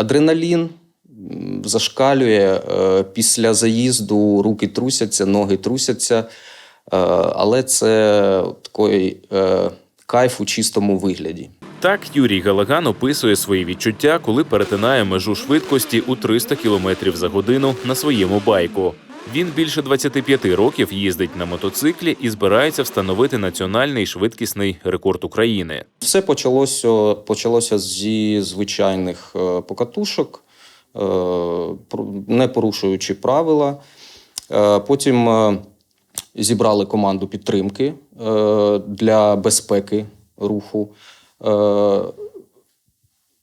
Адреналін зашкалює. е, Після заїзду руки трусяться, ноги трусяться. Е, Але це такий е, кайф у чистому вигляді. Так Юрій Галаган описує свої відчуття, коли перетинає межу швидкості у 300 км за годину на своєму байку. Він більше 25 років їздить на мотоциклі і збирається встановити національний швидкісний рекорд України. Все почалося, почалося зі звичайних е, покатушок, е, не порушуючи правила. Е, Потім зібрали команду підтримки для безпеки руху.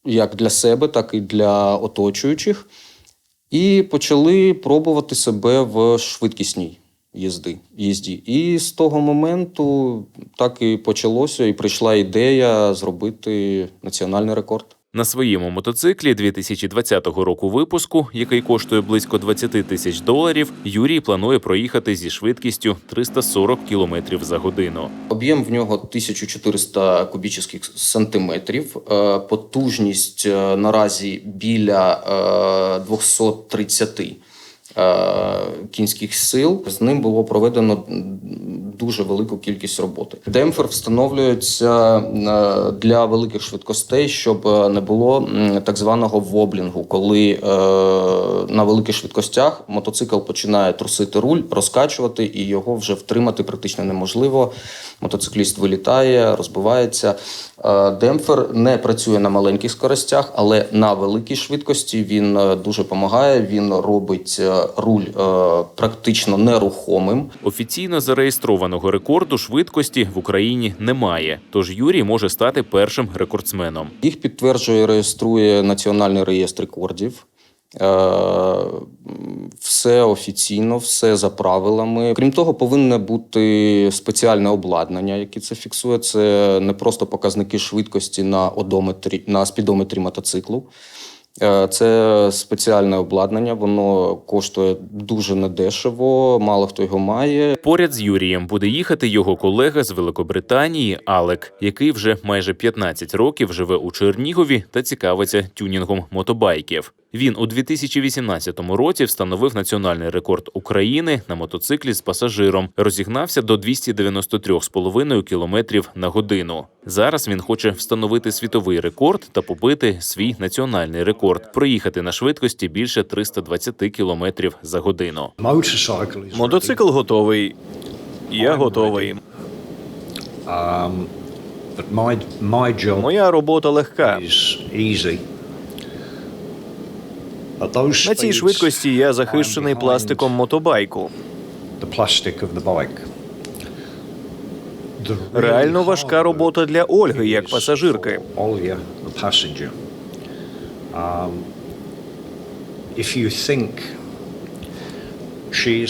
Як для себе, так і для оточуючих. І почали пробувати себе в швидкісній їзди, їзді. І з того моменту так і почалося, і прийшла ідея зробити національний рекорд. На своєму мотоциклі 2020 року випуску, який коштує близько 20 тисяч доларів, Юрій планує проїхати зі швидкістю 340 км за годину. Об'єм в нього 1400 кубічних сантиметрів. Е, Потужність е, наразі біля е, 230 е, кінських сил. З ним було проведено дуже велику кількість роботи. Демпфер встановлюється е, для великих швидкостей, щоб е, не було так званого воблінгу, коли е, на великих швидкостях мотоцикл починає трусити руль, розкачувати, і його вже втримати практично неможливо. Мотоцикліст вилітає, розбивається. Демпфер не працює на маленьких скоростях, але на великій швидкості він дуже допомагає. Він робить руль практично нерухомим. Офіційно зареєстрованого рекорду швидкості в Україні немає, тож Юрій може стати першим рекордсменом. Їх підтверджує реєструє Національний реєстр рекордів. Е, Все офіційно, все за правилами. Крім того, повинне бути спеціальне обладнання, яке це фіксує. Це не просто показники швидкості на одометрі, на спідометрі мотоциклу. Е, Це спеціальне обладнання, воно коштує дуже недешево, мало хто його має. Поряд з Юрієм буде їхати його колега з Великобританії Алек, який вже майже 15 років живе у Чернігові та цікавиться тюнінгом мотобайків. Він у 2018 році встановив національний рекорд України на мотоциклі з пасажиром. Розігнався до 293,5 км на годину. Зараз він хоче встановити світовий рекорд та побити свій національний рекорд, проїхати на швидкості більше 320 км за годину. Мотоцикл готовий. Я готовий. Job Моя робота легка. На цій швидкості я захищений пластиком мотобайку. Реально важка робота для Ольги як пасажирки. Um,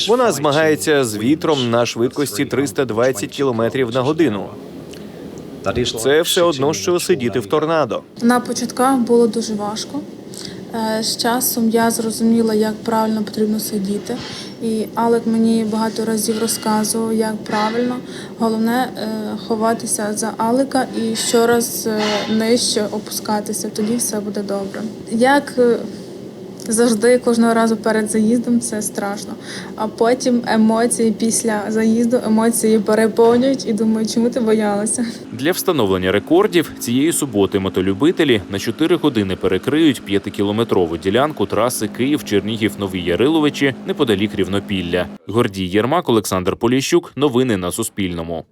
Вона змагається з вітром на швидкості 320 320 км на годину. Це все одно, що сидіти в торнадо. На початках було дуже важко. Е, З часом я зрозуміла, як правильно потрібно сидіти. І Алек мені багато разів розказував, як правильно. Головне е, ховатися за Алека і щораз е, нижче опускатися. Тоді все буде добре. Як завжди, кожного разу перед заїздом це страшно. А потім емоції після заїзду, емоції переповнюють і думаю, чому ти боялася? Для встановлення рекордів цієї суботи мотолюбителі на 4 години перекриють 5-кілометрову ділянку траси Київ-Чернігів-Нові Яриловичі неподалік Рівнопілля. Гордій Єрмак, Олександр Поліщук. Новини на Суспільному.